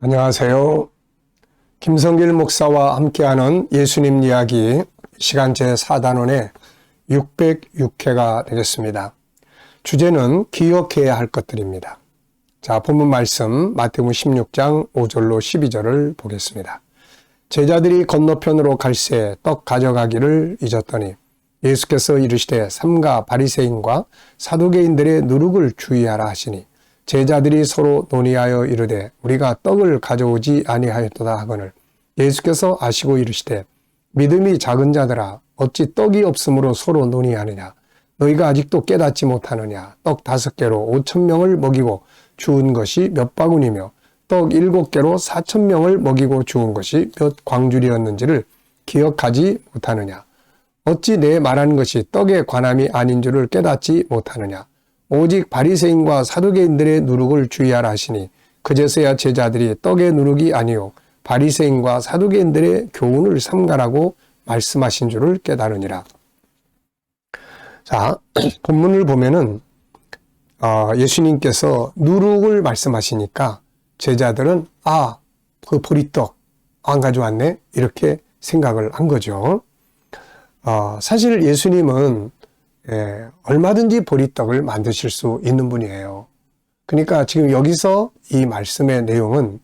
안녕하세요. 김성길 목사와 함께하는 예수님 이야기 시간 제4단원의 606회가 되겠습니다. 주제는 기억해야 할 것들입니다. 자, 본문 말씀 마태복음 16장 5절로 12절을 보겠습니다. 제자들이 건너편으로 갈새 떡 가져가기를 잊었더니 예수께서 이르시되 삼가 바리새인과 사두개인들의 누룩을 주의하라 하시니 제자들이 서로 논의하여 이르되 우리가 떡을 가져오지 아니하였도다 하거늘 예수께서 아시고 이르시되 믿음이 작은 자들아 어찌 떡이 없으므로 서로 논의하느냐? 너희가 아직도 깨닫지 못하느냐? 떡 다섯 개로 오천 명을 먹이고 주운 것이 몇 바구니며 떡 일곱 개로 사천 명을 먹이고 주운 것이 몇 광줄이었는지를 기억하지 못하느냐? 어찌 내 말한 것이 떡에 관함이 아닌 줄을 깨닫지 못하느냐 오직 바리새인과 사두개인들의 누룩을 주의하라 하시니 그제서야 제자들이 떡의 누룩이 아니요 바리새인과 사두개인들의 교훈을 삼가라고 말씀하신 줄을 깨달으니라. 자, 본문을 보면은 어, 예수님께서 누룩을 말씀하시니까 제자들은 아, 그 보리떡 안 가져왔네 이렇게 생각을 한 거죠. 어, 사실 예수님은 예, 얼마든지 보리떡을 만드실 수 있는 분이에요. 그러니까 지금 여기서 이 말씀의 내용은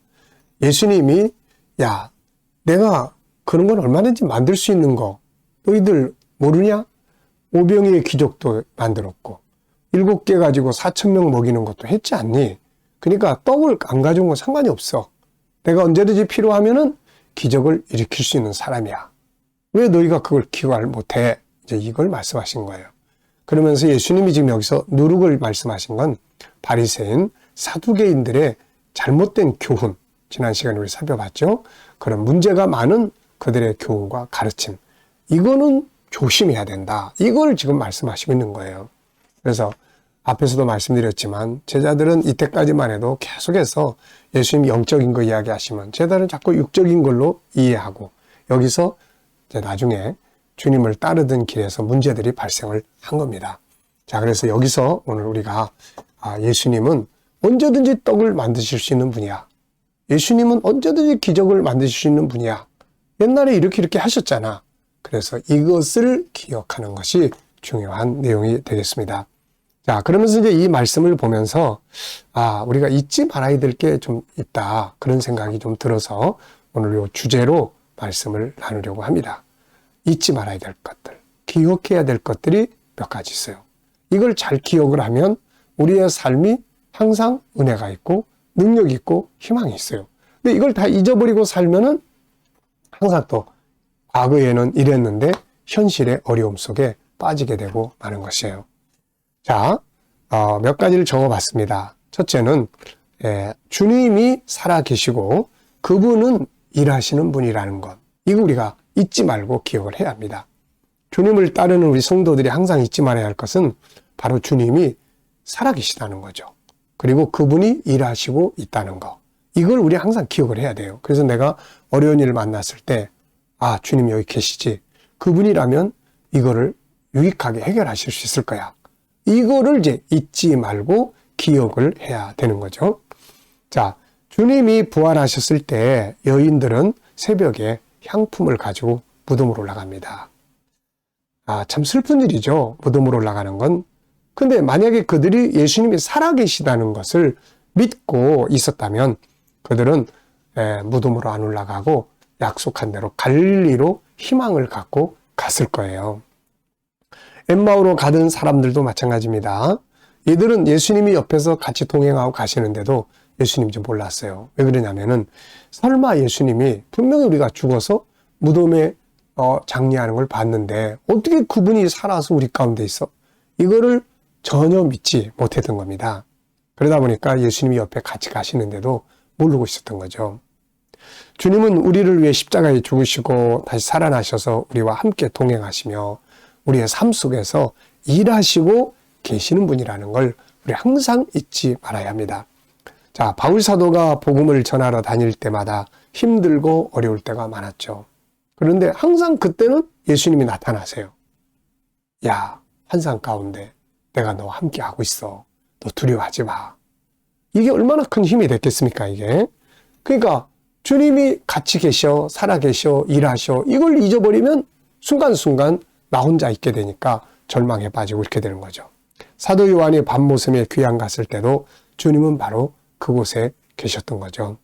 예수님이 야, 내가 그런 건 얼마든지 만들 수 있는 거 너희들 모르냐? 오병이의 기적도 만들었고 일곱 개 가지고 사천 명 먹이는 것도 했지 않니? 그러니까 떡을 안 가져온 건 상관이 없어. 내가 언제든지 필요하면은 기적을 일으킬 수 있는 사람이야. 왜 너희가 그걸 기억을 못해? 이제 이걸 말씀하신 거예요. 그러면서 예수님이 지금 여기서 누룩을 말씀하신 건 바리새인 사두개인들의 잘못된 교훈 지난 시간에 우리 살펴봤죠. 그런 문제가 많은 그들의 교훈과 가르침 이거는 조심해야 된다. 이걸 지금 말씀하시고 있는 거예요. 그래서 앞에서도 말씀드렸지만 제자들은 이때까지만 해도 계속해서 예수님이 영적인 거 이야기하시면 제자들은 자꾸 육적인 걸로 이해하고 여기서 이제 나중에 주님을 따르던 길에서 문제들이 발생을 한 겁니다. 자, 그래서 여기서 오늘 우리가 아, 예수님은 언제든지 떡을 만드실 수 있는 분이야. 예수님은 언제든지 기적을 만드실 수 있는 분이야. 옛날에 이렇게 이렇게 하셨잖아. 그래서 이것을 기억하는 것이 중요한 내용이 되겠습니다. 자, 그러면서 이제 이 말씀을 보면서, 아, 우리가 잊지 말아야 될 게 좀 있다. 그런 생각이 좀 들어서 오늘 요 주제로 말씀을 나누려고 합니다. 잊지 말아야 될 것들, 기억해야 될 것들이 몇 가지 있어요. 이걸 잘 기억을 하면 우리의 삶이 항상 은혜가 있고 능력 있고 희망이 있어요. 근데 이걸 다 잊어버리고 살면은 항상 또 과거에는 이랬는데 현실의 어려움 속에 빠지게 되고 마는 것이에요. 자, 어, 몇 가지를 적어봤습니다. 첫째는 예, 주님이 살아 계시고 그분은 일하시는 분이라는 것. 이거 우리가 잊지 말고 기억을 해야 합니다. 주님을 따르는 우리 성도들이 항상 잊지 말아야 할 것은 바로 주님이 살아계시다는 거죠. 그리고 그분이 일하시고 있다는 거. 이걸 우리 항상 기억을 해야 돼요. 그래서 내가 어려운 일을 만났을 때, 아, 주님 여기 계시지. 그분이라면 이거를 유익하게 해결하실 수 있을 거야. 이거를 이제 잊지 말고 기억을 해야 되는 거죠. 자, 주님이 부활하셨을 때 여인들은 새벽에 향품을 가지고 무덤으로 올라갑니다. 아, 참 슬픈 일이죠. 무덤으로 올라가는 건. 근데 만약에 그들이 예수님이 살아계시다는 것을 믿고 있었다면 그들은 에, 무덤으로 안 올라가고 약속한 대로 갈리로 희망을 갖고 갔을 거예요. 엠마오로 가던 사람들도 마찬가지입니다. 이들은 예수님이 옆에서 같이 동행하고 가시는데도 예수님인지 몰랐어요. 왜 그러냐면은 설마 예수님이 분명히 우리가 죽어서 무덤에 어, 장례하는 걸 봤는데 어떻게 그분이 살아서 우리 가운데 있어? 이거를 전혀 믿지 못했던 겁니다. 그러다 보니까 예수님이 옆에 같이 가시는데도 모르고 있었던 거죠. 주님은 우리를 위해 십자가에 죽으시고 다시 살아나셔서 우리와 함께 동행하시며 우리의 삶 속에서 일하시고 계시는 분이라는 걸 우리 항상 잊지 말아야 합니다. 자, 바울 사도가 복음을 전하러 다닐 때마다 힘들고 어려울 때가 많았죠. 그런데 항상 그때는 예수님이 나타나세요. 야, 환상 가운데 내가 너와 함께 하고 있어. 너 두려워하지 마. 이게 얼마나 큰 힘이 됐겠습니까, 이게? 그러니까 주님이 같이 계셔, 살아 계셔, 일하셔. 이걸 잊어버리면 순간순간 나 혼자 있게 되니까 절망에 빠지고 이렇게 되는 거죠. 사도 요한이 밤모섬에 귀양 갔을 때도 주님은 바로 그곳에 계셨던 거죠.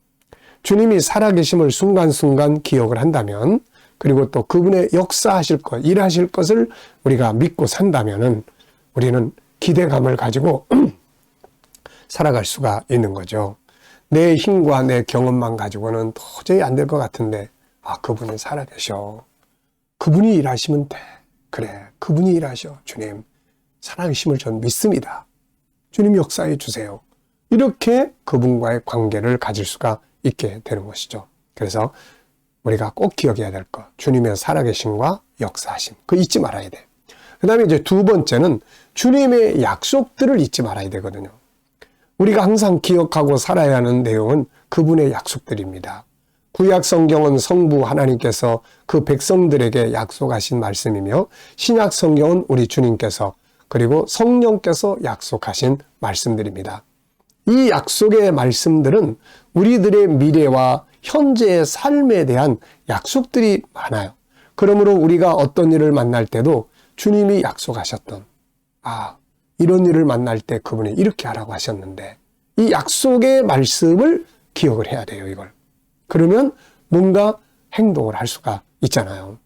주님이 살아계심을 순간순간 기억을 한다면 그리고 또 그분의 역사하실 것, 일하실 것을 우리가 믿고 산다면은 우리는 기대감을 가지고 살아갈 수가 있는 거죠. 내 힘과 내 경험만 가지고는 도저히 안 될 것 같은데, 아, 그분이 살아계셔. 그분이 일하시면 돼. 그래, 그분이 일하셔. 주님, 살아계심을 전 믿습니다. 주님 역사해 주세요. 이렇게 그분과의 관계를 가질 수가 있게 되는 것이죠. 그래서 우리가 꼭 기억해야 될 것. 주님의 살아계심과 역사하심. 그 잊지 말아야 돼. 그 다음에 이제 두 번째는 주님의 약속들을 잊지 말아야 되거든요. 우리가 항상 기억하고 살아야 하는 내용은 그분의 약속들입니다. 구약 성경은 성부 하나님께서 그 백성들에게 약속하신 말씀이며 신약 성경은 우리 주님께서 그리고 성령께서 약속하신 말씀들입니다. 이 약속의 말씀들은 우리들의 미래와 현재의 삶에 대한 약속들이 많아요. 그러므로 우리가 어떤 일을 만날 때도 주님이 약속하셨던, 아, 이런 일을 만날 때 그분이 이렇게 하라고 하셨는데, 이 약속의 말씀을 기억을 해야 돼요, 이걸. 그러면 뭔가 행동을 할 수가 있잖아요.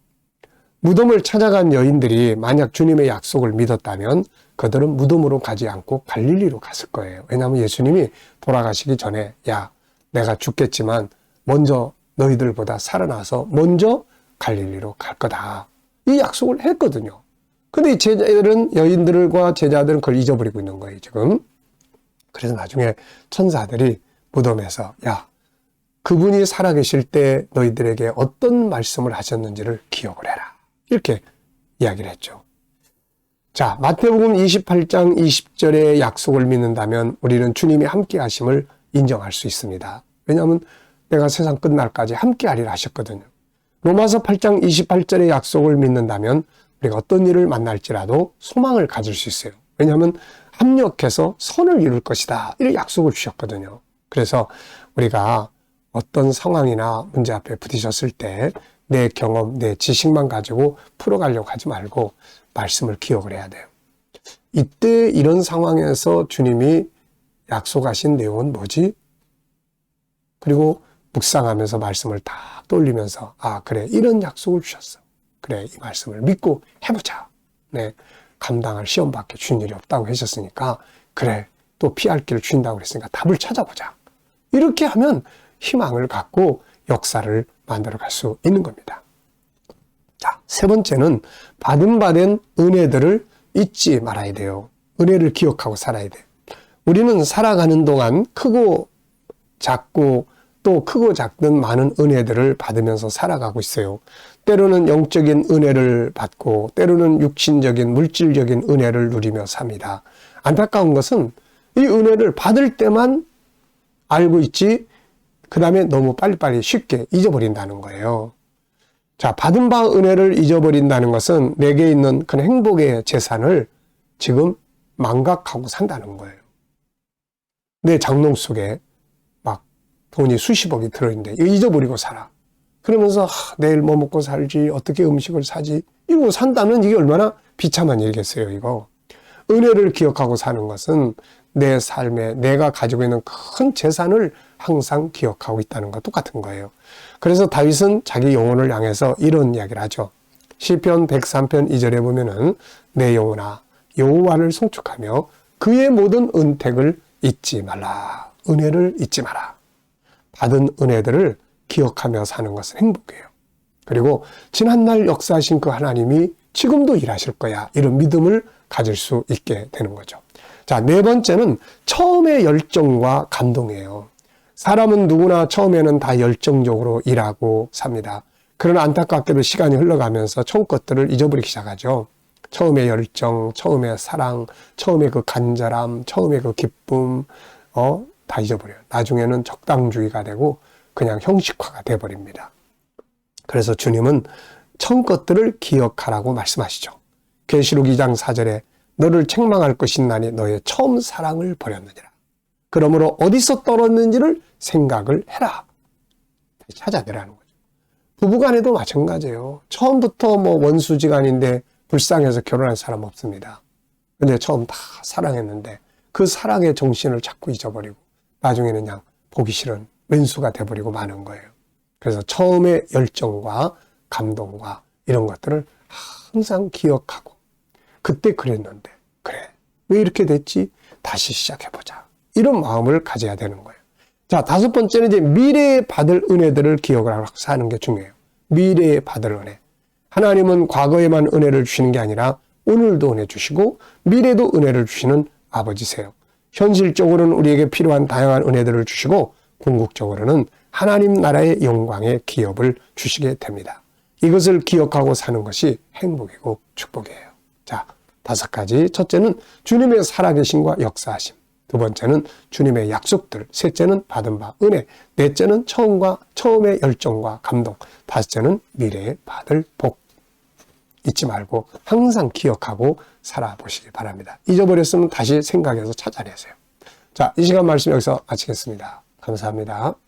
무덤을 찾아간 여인들이 만약 주님의 약속을 믿었다면 그들은 무덤으로 가지 않고 갈릴리로 갔을 거예요. 왜냐하면 예수님이 돌아가시기 전에 야 내가 죽겠지만 먼저 너희들보다 살아나서 먼저 갈릴리로 갈 거다. 이 약속을 했거든요. 근데 이 제자들은 여인들과 제자들은 그걸 잊어버리고 있는 거예요, 지금. 그래서 나중에 천사들이 무덤에서 야 그분이 살아계실 때 너희들에게 어떤 말씀을 하셨는지를 기억을 해라. 이렇게 이야기를 했죠. 자, 마태복음 28장 20절의 약속을 믿는다면 우리는 주님이 함께 하심을 인정할 수 있습니다. 왜냐하면 내가 세상 끝날까지 함께 하리라 하셨거든요. 로마서 8장 28절의 약속을 믿는다면 우리가 어떤 일을 만날지라도 소망을 가질 수 있어요. 왜냐하면 합력해서 선을 이룰 것이다. 이런 약속을 주셨거든요. 그래서 우리가 어떤 상황이나 문제 앞에 부딪혔을 때 내 경험, 내 지식만 가지고 풀어가려고 하지 말고 말씀을 기억을 해야 돼요. 이때 이런 상황에서 주님이 약속하신 내용은 뭐지? 그리고 묵상하면서 말씀을 다 떠올리면서 아 그래 이런 약속을 주셨어. 그래 이 말씀을 믿고 해보자. 네 감당할 시험밖에 주신 일이 없다고 하셨으니까 그래 또 피할 길을 주신다고 그랬으니까 답을 찾아보자. 이렇게 하면 희망을 갖고 역사를 만들어 갈 수 있는 겁니다. 자, 세 번째는 받은 받은 은혜들을 잊지 말아야 돼요. 은혜를 기억하고 살아야 돼. 우리는 살아가는 동안 크고 작고 또 크고 작든 많은 은혜들을 받으면서 살아가고 있어요. 때로는 영적인 은혜를 받고 때로는 육신적인 물질적인 은혜를 누리며 삽니다. 안타까운 것은 이 은혜를 받을 때만 알고 있지 그 다음에 너무 빨리빨리 쉽게 잊어버린다는 거예요. 자, 받은 바 은혜를 잊어버린다는 것은 내게 있는 그 행복의 재산을 지금 망각하고 산다는 거예요. 내 장롱 속에 막 돈이 수십억이 들어있는데 이거 잊어버리고 살아. 그러면서 하, 내일 뭐 먹고 살지 어떻게 음식을 사지 이러고 산다면 이게 얼마나 비참한 일이겠어요 이거. 은혜를 기억하고 사는 것은 내 삶에 내가 가지고 있는 큰 재산을 항상 기억하고 있다는 것 똑같은 거예요. 그래서 다윗은 자기 영혼을 향해서 이런 이야기를 하죠. 시편 103편 2절에 보면은 내 영혼아 여호와를 송축하며 그의 모든 은택을 잊지 말라. 은혜를 잊지 마라. 받은 은혜들을 기억하며 사는 것은 행복해요. 그리고 지난날 역사하신 그 하나님이 지금도 일하실 거야. 이런 믿음을 가질 수 있게 되는 거죠. 자, 네 번째는 처음의 열정과 감동이에요. 사람은 누구나 처음에는 다 열정적으로 일하고 삽니다. 그러나 안타깝게도 시간이 흘러가면서 처음 것들을 잊어버리기 시작하죠. 처음의 열정, 처음의 사랑, 처음의 그 간절함, 처음의 그 기쁨, 어, 다 잊어버려요. 나중에는 적당주의가 되고 그냥 형식화가 돼버립니다. 그래서 주님은 처음 것들을 기억하라고 말씀하시죠. 계시록 2장 4절에 너를 책망할 것이 나니 너의 처음 사랑을 버렸느니라. 그러므로 어디서 떨었는지를 생각을 해라. 찾아내라는 거죠. 부부간에도 마찬가지예요. 처음부터 뭐 원수지간인데 불쌍해서 결혼한 사람 없습니다. 근데 처음 다 사랑했는데 그 사랑의 정신을 자꾸 잊어버리고 나중에는 그냥 보기 싫은 왼수가 돼버리고 마는 거예요. 그래서 처음의 열정과 감동과 이런 것들을 항상 기억하고 그때 그랬는데 그래 왜 이렇게 됐지 다시 시작해보자 이런 마음을 가져야 되는 거예요. 자 다섯 번째는 이제 미래에 받을 은혜들을 기억을 하고 사는 게 중요해요. 미래에 받을 은혜. 하나님은 과거에만 은혜를 주시는 게 아니라 오늘도 은혜 주시고 미래도 은혜를 주시는 아버지세요. 현실적으로는 우리에게 필요한 다양한 은혜들을 주시고 궁극적으로는 하나님 나라의 영광의 기업을 주시게 됩니다. 이것을 기억하고 사는 것이 행복이고 축복이에요. 자, 다섯 가지. 첫째는 주님의 살아계심과 역사하심. 두 번째는 주님의 약속들. 셋째는 받은 바 은혜. 넷째는 처음과 처음의 열정과 감동. 다섯째는 미래에 받을 복. 잊지 말고 항상 기억하고 살아보시기 바랍니다. 잊어버렸으면 다시 생각해서 찾아내세요. 자, 이 시간 말씀 여기서 마치겠습니다. 감사합니다.